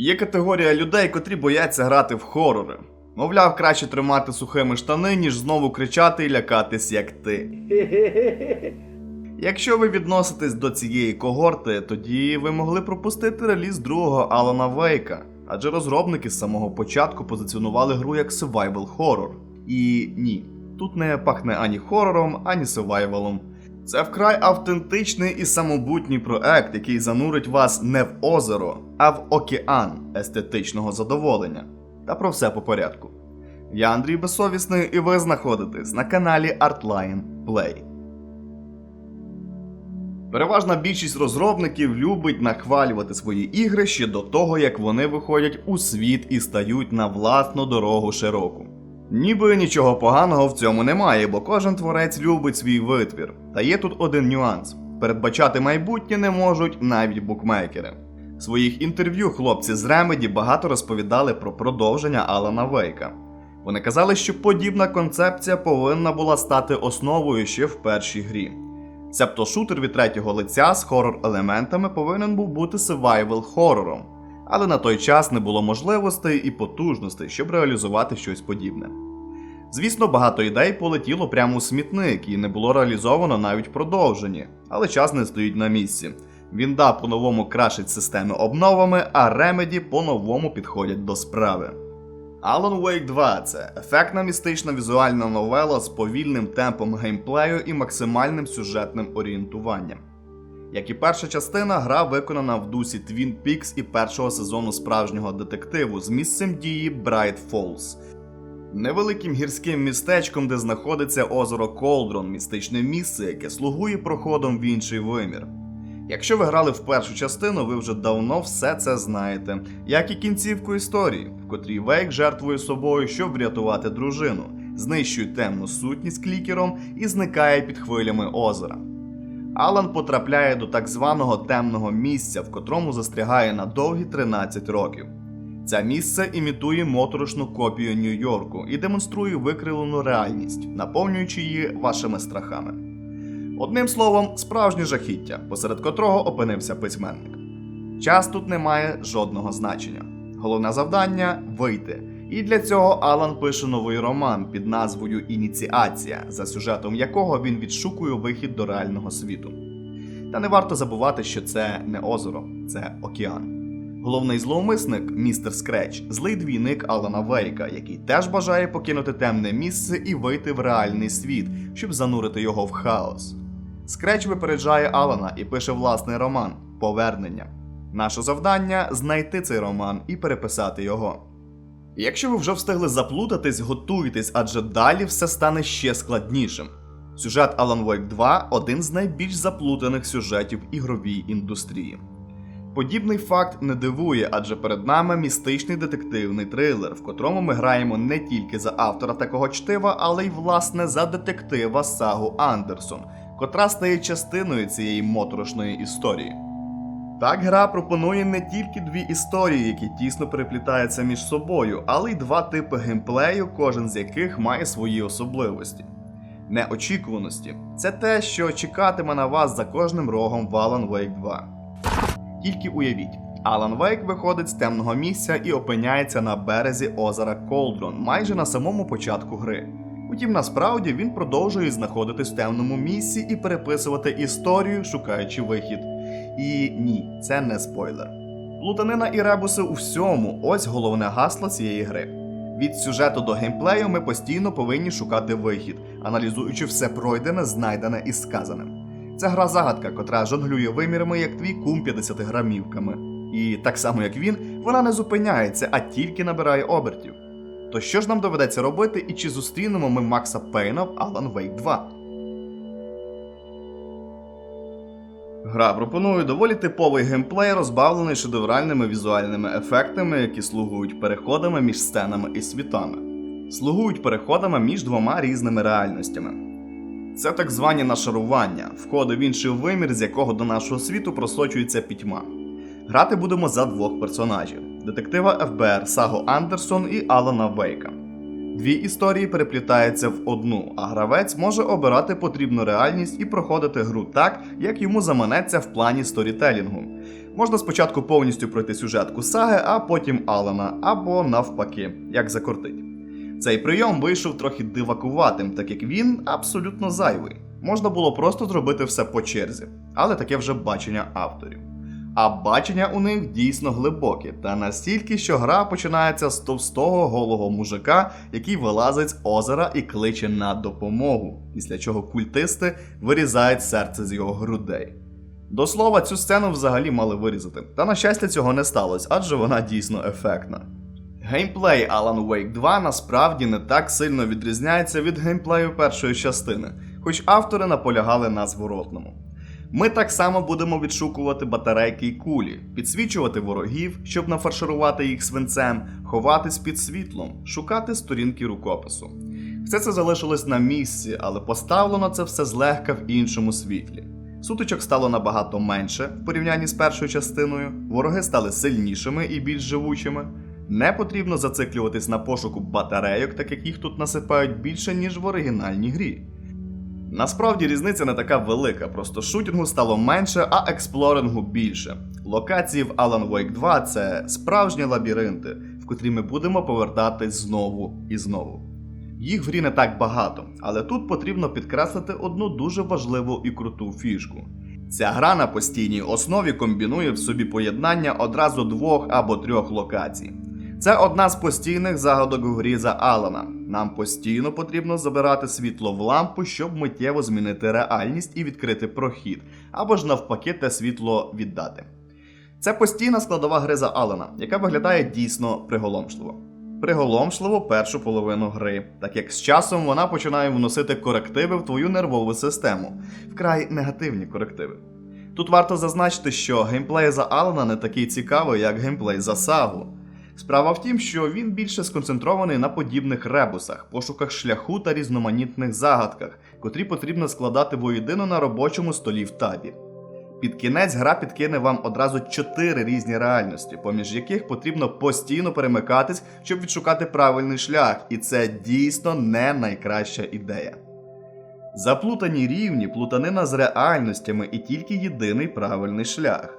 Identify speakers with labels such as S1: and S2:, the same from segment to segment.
S1: Є категорія людей, котрі бояться грати в хорори. Мовляв, краще тримати сухими штани, ніж знову кричати і лякатись, як ти. Якщо ви відноситесь до цієї когорти, тоді ви могли пропустити реліз другого Алана Вейка, адже розробники з самого початку позиціонували гру як survival horror. І ні, тут не пахне ані хорором, ані севайвалом. Це вкрай автентичний і самобутній проект, який занурить вас не в озеро, а в океан естетичного задоволення. Та про все по порядку. Я Андрій Безсовісний, і ви знаходитесь на каналі Artline Play. Переважна більшість розробників любить нахвалювати свої ігри ще до того, як вони виходять у світ і стають на власну дорогу широку. Ніби нічого поганого в цьому немає, бо кожен творець любить свій витвір. Та є тут один нюанс: передбачати майбутнє не можуть навіть букмекери. В своїх інтерв'ю хлопці з Remedy багато розповідали про продовження Алана Вейка. Вони казали, що подібна концепція повинна була стати основою ще в першій грі. Себто шутер від третього лиця з хорор-елементами повинен був бути survival хорором, але на той час не було можливостей і потужностей, щоб реалізувати щось подібне. Звісно, багато ідей полетіло прямо у смітник і не було реалізовано навіть в продовженні, але час не стоїть на місці. Вінда по-новому крашить системи обновами, а Remedy по-новому підходять до справи. Alan Wake 2 це ефектна містична візуальна новела з повільним темпом геймплею і максимальним сюжетним орієнтуванням. Як і перша частина, гра виконана в дусі Twin Peaks і першого сезону справжнього детективу з місцем дії Bright Falls. Невеликим гірським містечком, де знаходиться озеро Колдрон, містичне місце, яке слугує проходом в інший вимір. Якщо ви грали в першу частину, ви вже давно все це знаєте, як і кінцівку історії, в котрій Вейк жертвує собою, щоб врятувати дружину, знищує темну сутність клікером і зникає під хвилями озера. Алан потрапляє до так званого темного місця, в котрому застрягає на довгі 13 років. Це місце імітує моторошну копію Нью-Йорку і демонструє викривлену реальність, наповнюючи її вашими страхами. Одним словом, справжнє жахіття, посеред котрого опинився письменник. Час тут не має жодного значення. Головне завдання вийти. І для цього Алан пише новий роман під назвою Ініціація, за сюжетом якого він відшукує вихід до реального світу. Та не варто забувати, що це не озеро, це океан. Головний зловмисник, містер Скреч, злий двійник Алана Вейка, який теж бажає покинути темне місце і вийти в реальний світ, щоб занурити його в хаос. Скреч випереджає Алана і пише власний роман Повернення. Наше завдання знайти цей роман і переписати його. Якщо ви вже встигли заплутатись, готуйтесь, адже далі все стане ще складнішим. Сюжет Alan Wake 2 один з найбільш заплутаних сюжетів ігровій індустрії. Подібний факт не дивує, адже перед нами містичний детективний трилер, в котрому ми граємо не тільки за автора такого чтива, але й власне за детектива Сагу Андерсон, котра стає частиною цієї моторошної історії. Так, гра пропонує не тільки дві історії, які тісно переплітаються між собою, але й два типи геймплею, кожен з яких має свої особливості. Неочікуваності це те, що чекатиме на вас за кожним рогом в Alan Wake 2. Тільки уявіть, Алан Вейк виходить з темного місця і опиняється на березі озера Колдрон, майже на самому початку гри. Утім, насправді він продовжує знаходитись в темному місці і переписувати історію, шукаючи вихід. І ні, це не спойлер. Плутанина і ребуси у всьому ось головне гасло цієї гри. Від сюжету до геймплею ми постійно повинні шукати вихід, аналізуючи все пройдене, знайдене і сказане. Це гра загадка, котра жонглює вимірами, як твій кум 50 грамівками. І так само як він, вона не зупиняється, а тільки набирає обертів. То що ж нам доведеться робити і чи зустрінемо ми Макса Пейна в Alan Wake 2? Гра пропонує доволі типовий геймплей, розбавлений шедевральними візуальними ефектами, які слугують переходами між сценами і світами, слугують переходами між двома різними реальностями. Це так звані нашарування, входи в інший вимір, з якого до нашого світу просочується пітьма. Грати будемо за двох персонажів: детектива ФБР Саго Андерсон і Алана Вейка. Дві історії переплітаються в одну, а гравець може обирати потрібну реальність і проходити гру так, як йому заманеться в плані сторітелінгу. Можна спочатку повністю пройти сюжетку саги, а потім Алана, або навпаки, як закортить. Цей прийом вийшов трохи дивакуватим, так як він абсолютно зайвий. Можна було просто зробити все по черзі, але таке вже бачення авторів. А бачення у них дійсно глибокі, та настільки, що гра починається з товстого голого мужика, який вилазить з озера і кличе на допомогу, після чого культисти вирізають серце з його грудей. До слова, цю сцену взагалі мали вирізати, та на щастя цього не сталося, адже вона дійсно ефектна. Геймплей Alan Wake 2 насправді не так сильно відрізняється від геймплею першої частини, хоч автори наполягали на зворотному. Ми так само будемо відшукувати батарейки й кулі, підсвічувати ворогів, щоб нафарширувати їх свинцем, ховатись під світлом, шукати сторінки рукопису. Все це залишилось на місці, але поставлено це все злегка в іншому світлі. Сутичок стало набагато менше в порівнянні з першою частиною, вороги стали сильнішими і більш живучими. Не потрібно зациклюватись на пошуку батарейок, так як їх тут насипають більше, ніж в оригінальній грі. Насправді різниця не така велика, просто шутінгу стало менше, а експлорингу більше. Локації в Alan Wake 2 це справжні лабіринти, в котрі ми будемо повертатись знову і знову. Їх в грі не так багато, але тут потрібно підкреслити одну дуже важливу і круту фішку. Ця гра на постійній основі комбінує в собі поєднання одразу двох або трьох локацій. Це одна з постійних загадок у грі за Алана. Нам постійно потрібно забирати світло в лампу, щоб миттєво змінити реальність і відкрити прохід, або ж навпаки те світло віддати. Це постійна складова гри за Алана, яка виглядає дійсно приголомшливо. Приголомшливо першу половину гри, так як з часом вона починає вносити корективи в твою нервову систему, вкрай негативні корективи. Тут варто зазначити, що геймплей за Алана не такий цікавий, як геймплей за Сагу. Справа в тім, що він більше сконцентрований на подібних ребусах, пошуках шляху та різноманітних загадках, котрі потрібно складати воєдино на робочому столі в табі. Під кінець гра підкине вам одразу чотири різні реальності, поміж яких потрібно постійно перемикатись, щоб відшукати правильний шлях, і це дійсно не найкраща ідея. Заплутані рівні, плутанина з реальностями і тільки єдиний правильний шлях.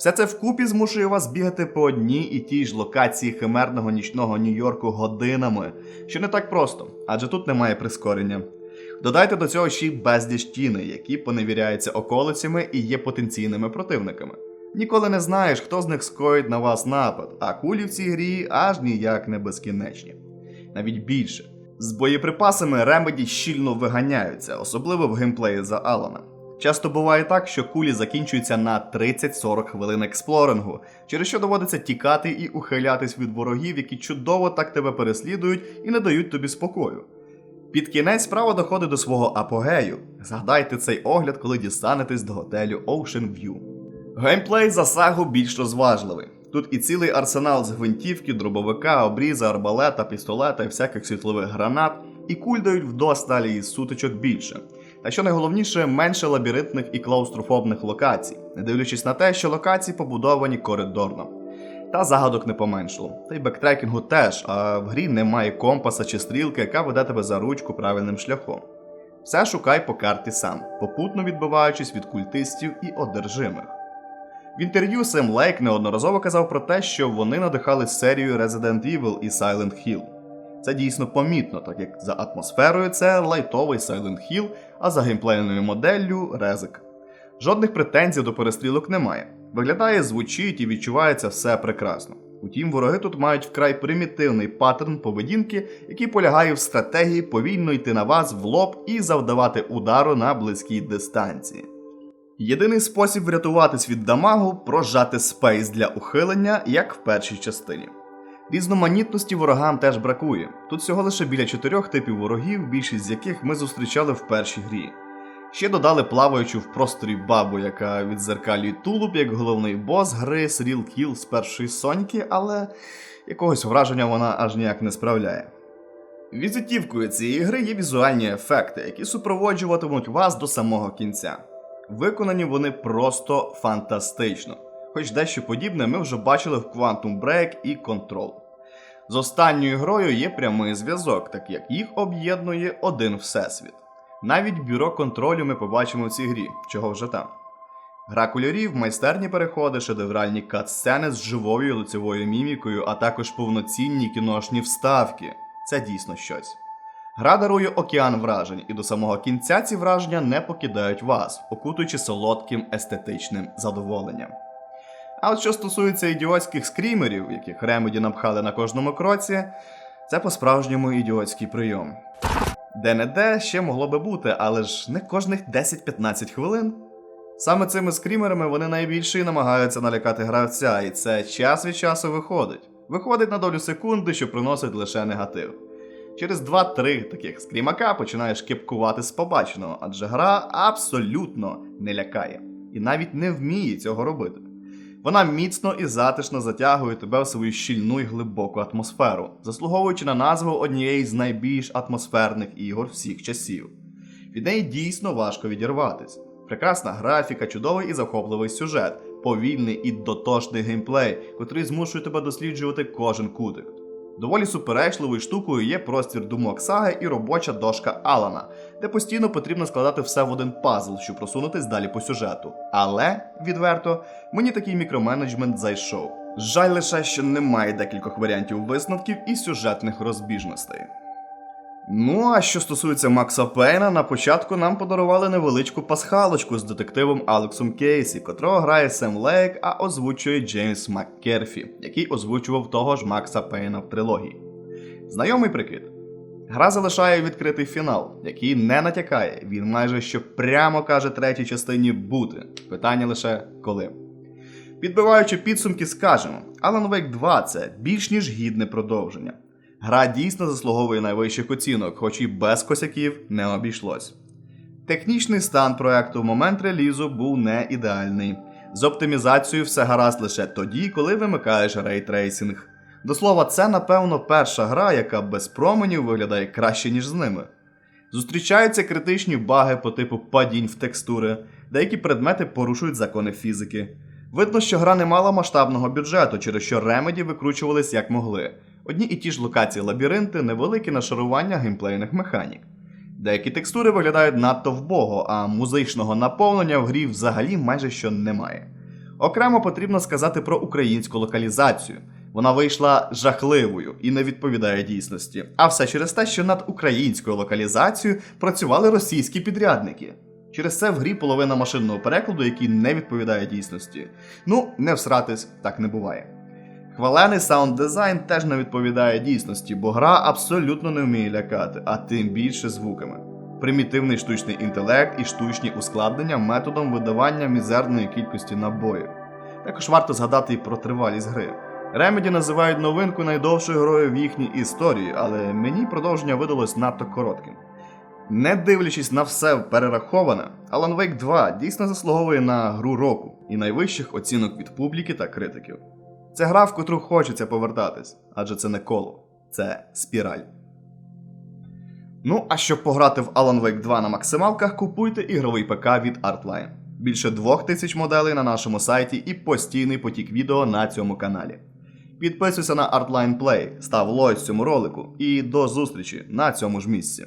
S1: Все це вкупі змушує вас бігати по одній і тій ж локації химерного нічного Нью-Йорку годинами, що не так просто, адже тут немає прискорення. Додайте до цього ще й безліч тіни, які поневіряються околицями і є потенційними противниками. Ніколи не знаєш, хто з них скоїть на вас напад, а кулі в цій грі аж ніяк не безкінечні. Навіть більше. З боєприпасами ремеді щільно виганяються, особливо в геймплеї за Алана. Часто буває так, що кулі закінчуються на 30-40 хвилин експлорингу, через що доводиться тікати і ухилятись від ворогів, які чудово так тебе переслідують і не дають тобі спокою. Під кінець справа доходить до свого апогею. Згадайте цей огляд, коли дістанетесь до готелю Ocean View. Геймплей за сагу більш розважливий. Тут і цілий арсенал з гвинтівки, дробовика, обріза, арбалета, пістолета і всяких світлових гранат, і куль дають вдосталі із сутичок більше. Та що найголовніше, менше лабіринтних і клаустрофобних локацій, не дивлячись на те, що локації побудовані коридорно. Та загадок не поменшало. Та й бектрекінгу теж, а в грі немає компаса чи стрілки, яка веде тебе за ручку правильним шляхом. Все шукай по карті сам, попутно відбиваючись від культистів і одержимих. В інтерв'ю Сем Лейк неодноразово казав про те, що вони надихали серію Resident Evil і Silent Hill. Це дійсно помітно, так як за атмосферою це лайтовий Silent Hill, а за геймплейною моделлю Резик. Жодних претензій до перестрілок немає. Виглядає, звучить і відчувається все прекрасно. Утім, вороги тут мають вкрай примітивний паттерн поведінки, який полягає в стратегії повільно йти на вас в лоб і завдавати удару на близькій дистанції. Єдиний спосіб врятуватись від дамагу прожати спейс для ухилення, як в першій частині. Різноманітності ворогам теж бракує. Тут всього лише біля чотирьох типів ворогів, більшість з яких ми зустрічали в першій грі. Ще додали плаваючу в просторі бабу, яка відзеркалює тулуб як головний бос гри Сріл Кіл з першої соньки, але якогось враження вона аж ніяк не справляє. Візитівкою цієї гри є візуальні ефекти, які супроводжуватимуть вас до самого кінця. Виконані вони просто фантастично, хоч дещо подібне ми вже бачили в Quantum Break і Control. З останньою грою є прямий зв'язок, так як їх об'єднує один всесвіт. Навіть бюро контролю ми побачимо в цій грі, чого вже там. Гра кольорів, майстерні переходи, шедевральні кат-сцени з живою лицевою мімікою, а також повноцінні кіношні вставки. Це дійсно щось. Гра дарує океан вражень, і до самого кінця ці враження не покидають вас, окутуючи солодким естетичним задоволенням. А от що стосується ідіотських скрімерів, яких Ремеді напхали на кожному кроці, це по-справжньому ідіотський прийом. Де-не-де ще могло би бути, але ж не кожних 10-15 хвилин. Саме цими скрімерами вони найбільше і намагаються налякати гравця, і це час від часу виходить. Виходить на долю секунди, що приносить лише негатив. Через 2-3 таких скрімака починаєш кепкувати з побаченого, адже гра абсолютно не лякає і навіть не вміє цього робити. Вона міцно і затишно затягує тебе в свою щільну і глибоку атмосферу, заслуговуючи на назву однієї з найбільш атмосферних ігор всіх часів. Від неї дійсно важко відірватись. Прекрасна графіка, чудовий і захопливий сюжет, повільний і дотошний геймплей, котрий змушує тебе досліджувати кожен кутик. Доволі суперечливою штукою є простір думок саги і робоча дошка Алана, де постійно потрібно складати все в один пазл, щоб просунутись далі по сюжету. Але, відверто, мені такий мікроменеджмент зайшов. Жаль лише, що немає декількох варіантів висновків і сюжетних розбіжностей. Ну, а що стосується Макса Пейна, на початку нам подарували невеличку пасхалочку з детективом Алексом Кейсі, котрого грає Сем Лейк, а озвучує Джеймс Маккерфі, який озвучував того ж Макса Пейна в трилогії. Знайомий прикид. Гра залишає відкритий фінал, який не натякає, він майже що прямо каже третій частині бути. Питання лише коли. Підбиваючи підсумки, скажемо: Alan Wake 2 це більш ніж гідне продовження. Гра дійсно заслуговує найвищих оцінок, хоч і без косяків не обійшлось. Технічний стан проекту в момент релізу був не ідеальний. З оптимізацією все гаразд лише тоді, коли вимикаєш рейтрейсинг. До слова, це напевно перша гра, яка без променів виглядає краще, ніж з ними. Зустрічаються критичні баги по типу падінь в текстури, деякі предмети порушують закони фізики. Видно, що гра не мала масштабного бюджету, через що ремеді викручувались як могли. Одні і ті ж локації лабіринти, невеликі нашарування геймплейних механік. Деякі текстури виглядають надто вбого, а музичного наповнення в грі взагалі майже що немає. Окремо потрібно сказати про українську локалізацію. Вона вийшла жахливою і не відповідає дійсності. А все через те, що над українською локалізацією працювали російські підрядники. Через це в грі половина машинного перекладу, який не відповідає дійсності. Ну, не всратись, так не буває. Хвалений саунд дизайн теж не відповідає дійсності, бо гра абсолютно не вміє лякати, а тим більше звуками. Примітивний штучний інтелект і штучні ускладнення методом видавання мізерної кількості набоїв. Також варто згадати і про тривалість гри. Ремеді називають новинку найдовшою грою в їхній історії, але мені продовження видалось надто коротким. Не дивлячись на все перераховане, Alan Wake 2 дійсно заслуговує на гру року і найвищих оцінок від публіки та критиків. Це гра, в котру хочеться повертатись, адже це не коло, це спіраль. Ну, а щоб пограти в Alan Wake 2 на максималках, купуйте ігровий ПК від Artline. Більше двох тисяч моделей на нашому сайті і постійний потік відео на цьому каналі. Підписуйся на Artline Play, став лойк цьому ролику і до зустрічі на цьому ж місці.